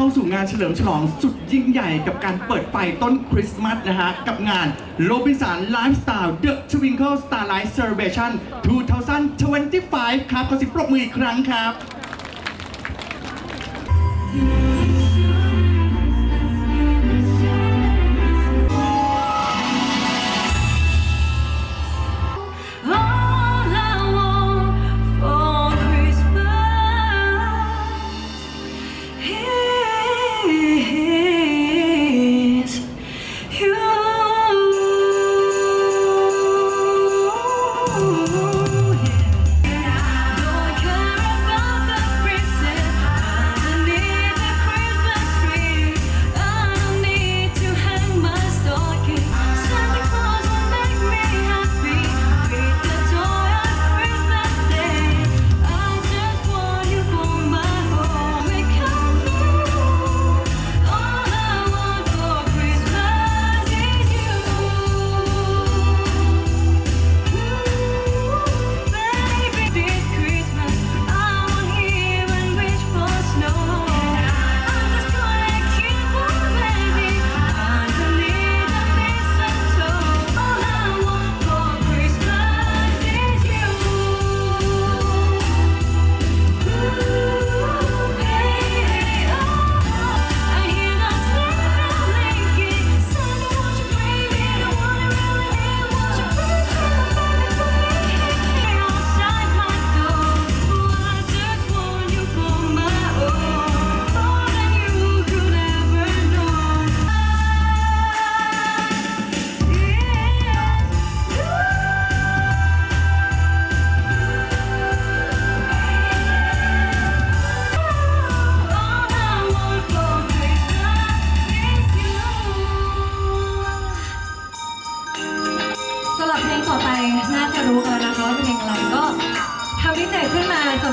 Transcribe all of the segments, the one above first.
เข้าสู่งานเฉลิมฉลองสุดยิ่งใหญ่กับการเปิดไฟต้นคริสต์มาสนะฮะ กับงานโรบิสันไลฟ์สไตล์เดอะชวิงเกิลสตาร์ไลท์เซอร์เบชั่น2025 ครับ ขอสิบปรบมืออีกครั้งครับ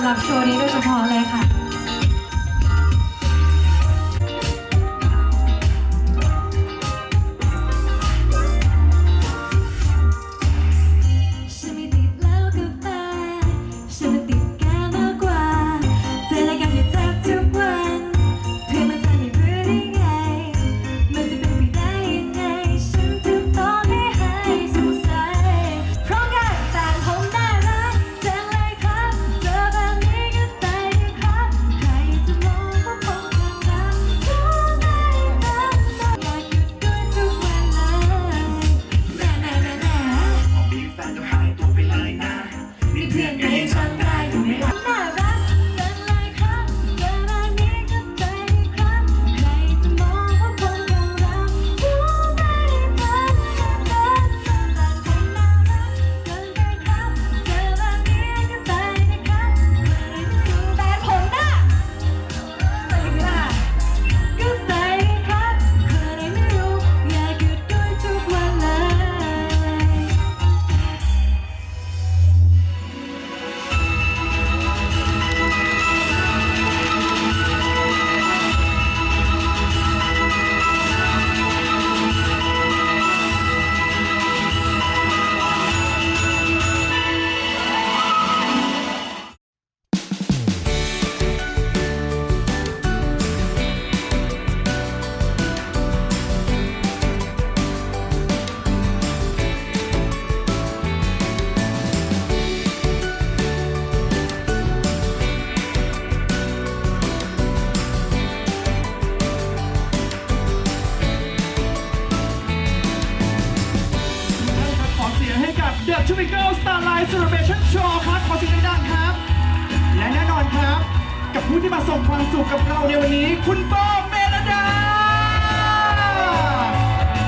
หรับโชว์นี้โดยเฉพาะเลยค่ะ The Twinkle Starlight Celebration Show ครับ ขอเสียงดังครับ และแน่นอนครับ กับผู้ที่มาส่งความสุขกับเราในวันนี้ คุณโบเมลดา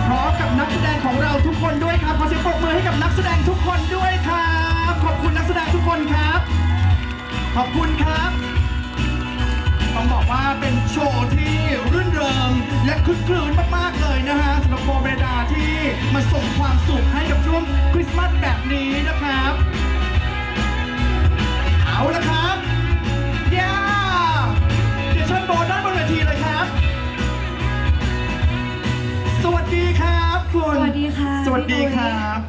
พร้อมกับนักแสดงของเราทุกคนด้วยครับ ขอเสียงปรบมือให้กับนักแสดงทุกคนด้วยครับ ขอบคุณนักแสดงทุกคนครับ ขอบคุณครับ ต้องบอกว่าเป็นโชว์ที่ รื่นเริงและคึกครื้นมากๆเลยนะฮะสำหรับโบเมลดาที่มาส่งความสุขให้กับช่วงคริสต์มาสแบบนี้นะครับ เอาละครับย่าเดี๋ยวเชิญโบด้านบนเวทีเลยครับ สวัสดีครับคุณสวัสดีค่ะสวัสดีพี่คนุ้ยรับ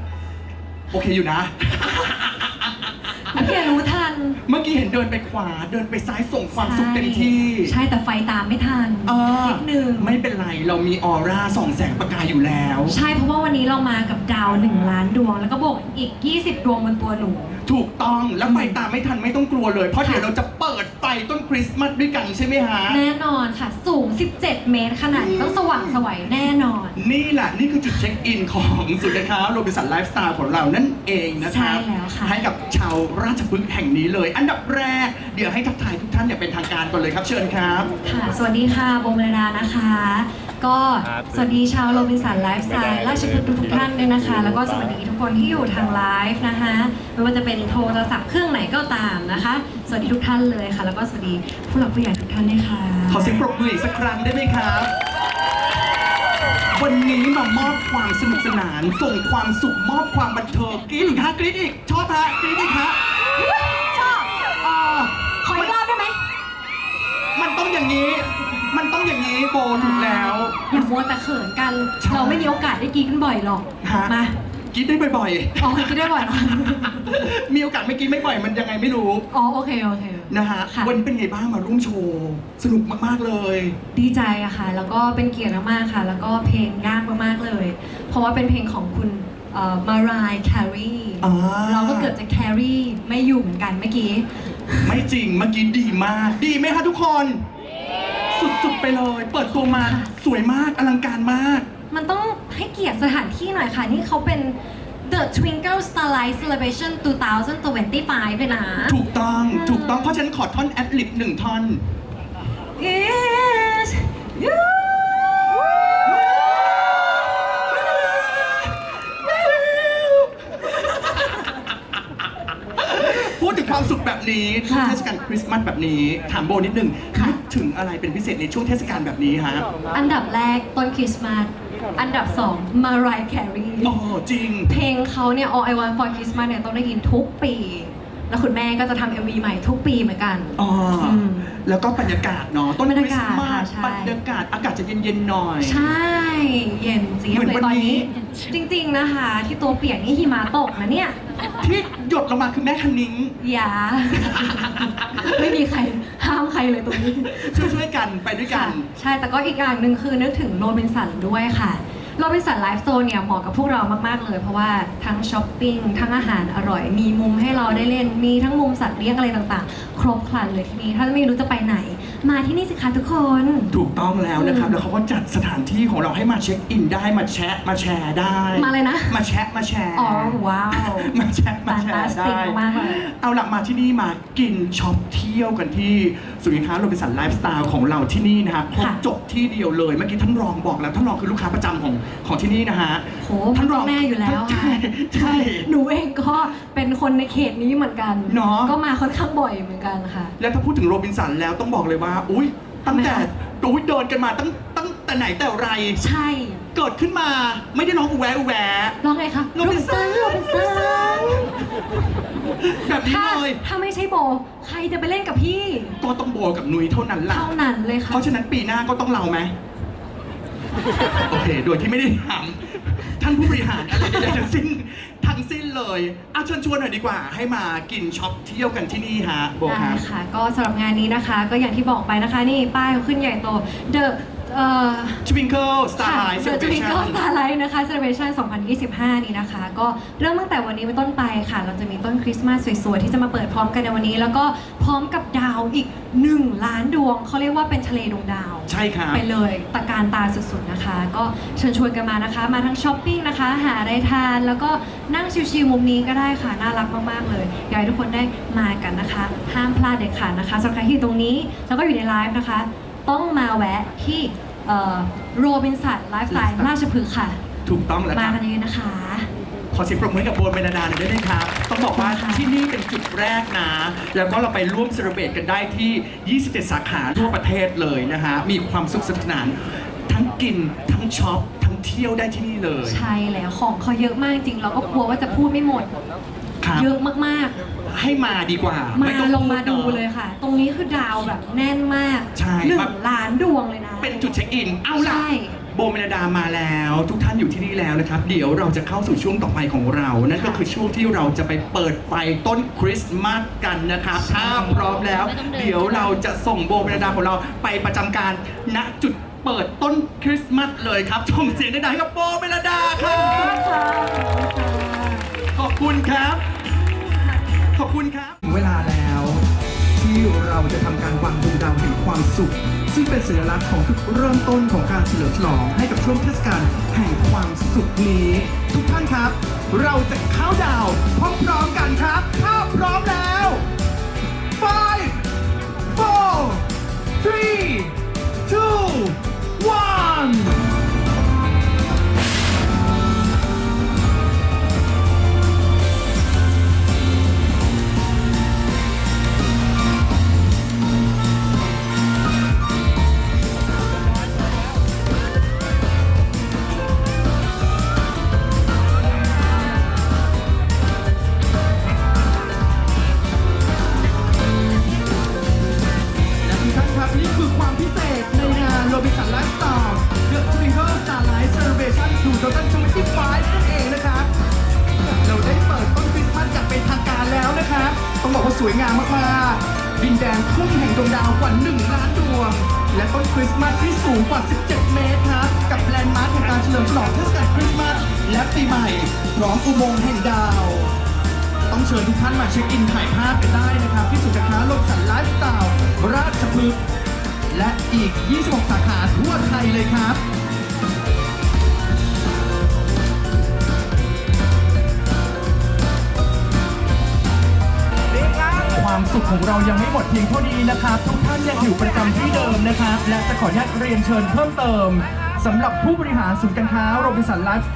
โอเคอยู่นะ เมื่อกี้รู้ทัน เมื่อ กี้เห็นเดินไปขวา เดินไปซ้ายส่งความสุขเต็มที่ ใช่แต่ไฟตามไม่ทันเออนิดนึงไม่เป็นไรเรามีออร่าส่องแสงประกายอยู่แล้ว ใช่เพราะว่าวันนี้เรามากับดาวหนึ่งล้านดวง แล้วก็บวกอีก 20 ดวงบนตัวหนู ถูกต้องแล้วไฟตามไม่ทันไม่ต้องกลัวเลย เพราะค่ะเดี๋ยวเราจะเปิดไฟ ต้นคริสต์มาสด้วยกันใช่ไหมฮะ แน่นอนค่ะ สูง 17 เมตรขนาดนี้ต้องสว่างไสวัยแน่นอน นี่แหละนี่คือจุดเช็คอินของสุดนะคะโรบินสันไลฟ์สไตล์ของเรานั่นเองนะครับใช่แล้วค่ะ ให้กับชาวราชพฤกษ์แห่งนี้เลย อันดับแรก เดี๋ยวให้ทักทายทุกท่านอย่างเป็นทางการก่อนเลยครับ เชิญครับ ค่ะ สวัสดีค่ะโบเมลดานะคะ ก็ครับสวัสดีชาวโรบินสันไลฟ์สไตล์ราชพฤกษ์ทุกๆท่านด้วยนะคะ แล้วก็สวัสดีทุกคนที่อยู่ทางไลฟ์นะคะ ไม่ว่าจะเป็นโทรศัพท์เครื่องไหนก็ตามนะคะ สวัสดีทุกท่านเลยค่ะ แล้วก็สวัสดีผู้หลักผู้ใหญ่ทุกท่านด้วยค่ะ ขอเสียงปรบมืออีกสักครั้งได้ไหมครับ วันนี้มามอบความสนุกสนาน ส่งความสุขมอบความบันเทิงกรี๊ดอีกฮะกรี๊ดอีก ชอบฮะกรี๊ดอีกฮะชอบอ่าขออีกรอบได้ไหม มันต้องอย่างนี้ มันต้องอย่างนี้โบถูกแล้ว อย่ามัวแต่เขินกัน ใช่เราไม่มีโอกาสได้กินกันบ่อยหรอก ฮะ มา กินได้บ่อยอ๋อกินได้บ่อยเหรอๆ มีโอกาสไม่กินไม่บ่อยมันยังไงไม่รู้อ๋อโอเคโอเค นะฮะค่ะ วันนี้เป็นไงบ้างมาร่วมโชว์สนุกมากๆเลย ดีใจอะค่ะ แล้วก็เป็นเกียรติมากๆค่ะ แล้วก็เพลงยากมากๆเลย เพราะว่าเป็นเพลงของคุณมารายแครีอ่า เราก็เกือบจะแครีไม่อยู่เหมือนกันเมื่อกี้ ไม่จริงเมื่อกี้ดีมาก ดีไหมคะทุกคน สุดๆไปเลย เปิดตัวมาสวยมากอลังการมาก มันต้อง ให้เกียรติสถานที่หน่อยค่ะ นี่เขาเป็น The Twinkle Starlight Celebration 2025ด้วยนะ ถูกต้อง ถูกต้อง เพราะฉะนันขอท่อนแอดลิบหนึ่งท่อน Is you พูดถึงความสุขแบบนี้ช่วงค่ะ เทศกาลคริสต์มาสแบบนี้ ถามโบนิดนึงค่ะนึกถึงอะไรเป็นพิเศษในช่วงเทศกาลแบบนี้ฮะ อันดับแรกต้นคริสต์มาส อันดับสองมารายแครีอ๋อจริง เพลงเขาเนี่ย All I Want for Christmas เนี่ยต้องได้ยินทุกปี แล้วคุณแม่ก็จะทำ MV ใหม่ทุกปีเหมือนกัน อ๋ออ ม แล้วก็บรรยากาศเนาะต้นบรรคยาริสกาศต์มาค่ะสใช่ บรรยากาศอากาศจะเย็นๆหน่อย ใช่ เย็นเจี๊ยบเหมือนเลยวันตอนนี้ นี้ จริงๆนะคะ ที่ตัวเปียกนี่หิมะตกนะเนี่ย ที่หยดลงมาคือแม่คันนิ้ง อย่า ไม่มีใครห้ามใครเลยตรงนี้ ช่วยๆกันไปด้วยกัค่ะนใช่แต่ก็อีกอย่างหนึ่งคือนึกถึงโรบินสันด้วยค่ะ โรบินสันไลฟ์สโตร์เนี่ยเหมาะกับพวกเรามากๆเลย เพราะว่าทั้งช้อปปิ้งทั้งอาหารอร่อย มีมุมให้เราได้เล่น มีทั้งมุมสัตว์เลี้ยงอะไรต่างๆ ครบครันเลยที่นี่ถ้าไม่รู้จะไปไหน มาที่นี่สิคะทุกคน ถูกต้องแล้วนะครับอืมแล้วเขาก็จัดสถานที่ของเราให้มาเช็คอินได้มาแชะมาแชร์ได้ มาเลยนะ มาแชะมาแชร์อ๋อว้าวมาแชะมาแชร์ Fantastic ได้มากเลยเอาหลักมาที่นี่มากินช็อปเที่ยวกันที่ศูนย์การค้าโรบินสันไลฟ์สไตล์ของเราที่นี่นะฮะครบค่ะจบที่เดียวเลยเมื่อกี้ท่านรองบอกแล้วท่านรองคือลูกค้าประจำของของที่นี่นะฮะโหมันต้องแน่อยู่แล้วใช่ค่ะใช่ หนูเองก็เป็นคนในเขตนี้เหมือนกันเนอะก็มาค่อนข้างบ่อยเหมือนกันค่ะ แล้วถ้าพูดถึงโรบินสันแล้วต้องบอกเลยว่า อุ้ยตั้งแต่ทำไมคะอุ้ยเดินกันมาตั้งตั้งแต่ไหนแต่ไรใช่ เกิดขึ้นมาไม่ได้ร้องอูแวอูแวร้องไงคะโรบินสันโรบินสันแบบนี้ถ้าเลยถ้าไม่ใช่โบ ใครจะไปเล่นกับพี่ ก็ต้องโบกับนุ้ยเท่านั้นล่ะเท่านั้นเลยค่ะเพราะฉะนั้นปีหน้าก็ต้องเราไหม โอเค โดยที่ไม่ได้ถามท่านผู้บริหารอะไรใดๆทั้งสิ้นทั้งสิ้นเลยเอาเชิญชวนหน่อยดีกว่า ให้มากินช็อปเที่ยวกันที่นี่ฮะโบคได้รับ ค่ะ ก็สำหรับงานนี้นะคะ ก็อย่างที่บอกไปนะคะ นี่ป้ายเขาขึ้นใหญ่โต The เอ่อ ทวิงเกิลสตาร์ไลท์เดอะทวิงเกิลสตาร์ไลท์นะคะ Celebration 2025 นี้นะคะ ก็เริ่มตั้งแต่วันนี้เป็นต้นไปค่ะ เราจะมีต้นคริสต์มาสสวยๆ ที่จะมาเปิดพร้อมกันในวันนี้ แล้วก็พร้อมกับดาวอีก 1 ล้านดวง เขาเรียกว่าเป็นทะเลดวงดาว ใช่ครับ ไปเลยตะการตาสุดๆนะคะ ก็เชิญชวนกันมานะคะ มาทั้งช้อปปิ้งนะคะ หาอะไรทานแล้วก็นั่งชิวๆมุมนี้ก็ได้ค่ะ น่ารักมากๆเลยอยากให้ทุกคนได้มากันนะคะ ห้ามพลาดเด็ดขาดนะคะสำหรับใครที่อยู่ตรงนี้แล้วก็อยู่ในไลฟ์นะคะ ต้องมาแวะที่โรบินสันไลฟ์สไตล์ราชพฤกษ์ค่ะ ถูกต้องแล้วคมารับ กันเยอะนะคะ ขอเสียงปรบมือให้กับโบนเบนดาหน่อยได้ไหมครับ ต้องบอกว่าค่ะที่นี่เป็นจุดแรกนะ แล้วก็เราไปร่วมเซเลบรตกันได้ที่ 27 สาขาทั่วประเทศเลยนะฮะ มีความสุขสนุกสนาน ทั้งกิน ทั้งช็อป ทั้งเที่ยวได้ที่นี่เลย ใช่แล้วของเขาเยอะมากจริง เราก็กลัวว่าจะพูดไม่หมด ครับ เยอะมาก ให้มาดีกว่าๆมาไต้องลงมาพูดูนอะเลยค่ะ ตรงนี้คือดาวแบบแน่นมากใช่หนึ่ครังบล้านดวงเลยนะ เป็นจุดเช็คอิน เอาล่ะใช่โบเมลดามาแล้ว ทุกท่านอยู่ที่นี่แล้วนะครับ เดี๋ยวเราจะเข้าสู่ช่วงต่อไปของเรา นั่นก็คือช่วงที่เราจะไปเปิดไฟต้นคริสต์มาสกันนะครับถ้าพร้อมแล้ว เดี๋ยวเราจะส่งโบเมลดาของเราไปประจำการณจุดเปิดต้นคริสต์มาสเลยครับส่งเสียงดังๆให้กับโบเมลดาครับขอบคุณครับ ขอบคุณครับ เวลาแล้ว ที่เราจะทำการวางดวงดาวแห่งความสุข ซึ่งเป็นสัญลักษณ์ของทุกเริ่มต้นของการเฉลิมฉลองให้กับช่วงเทศกาลแห่งความสุขนี้ ทุกท่านครับ เราจะเข้าดาวพร้อมๆกันครับ ถ้าพร้อมแล้ว ดวงดาวกว่า1ล้านดวง และต้นคริสต์มาสที่สูงกว่า 17 เมตรครับ กับแลนด์มาร์คของการเฉลิมฉลองเทศกาลคริสต์มาสและปีใหม่ พร้อมอุโมงค์แห่งดาว ต้องเชิญทุกท่านมาเช็คอินถ่ายภาพกันได้นะครับ ที่ศูนย์การค้าโลงสันไลฟ์สไตล์ราชพฤกษ์และอีก 26 สาขาทั่วไทยเลยครับ ความสุขของเรายังไม่หมดเพียงเท่านี้นะครับทุกท่านยังอยู่ประจำที่เดิมนะครับและจะขออนุญาตเรียนเชิญเพิ่มเติมสำหรับผู้บริหารศูนย์การค้าโรบินสันไลฟ์สไต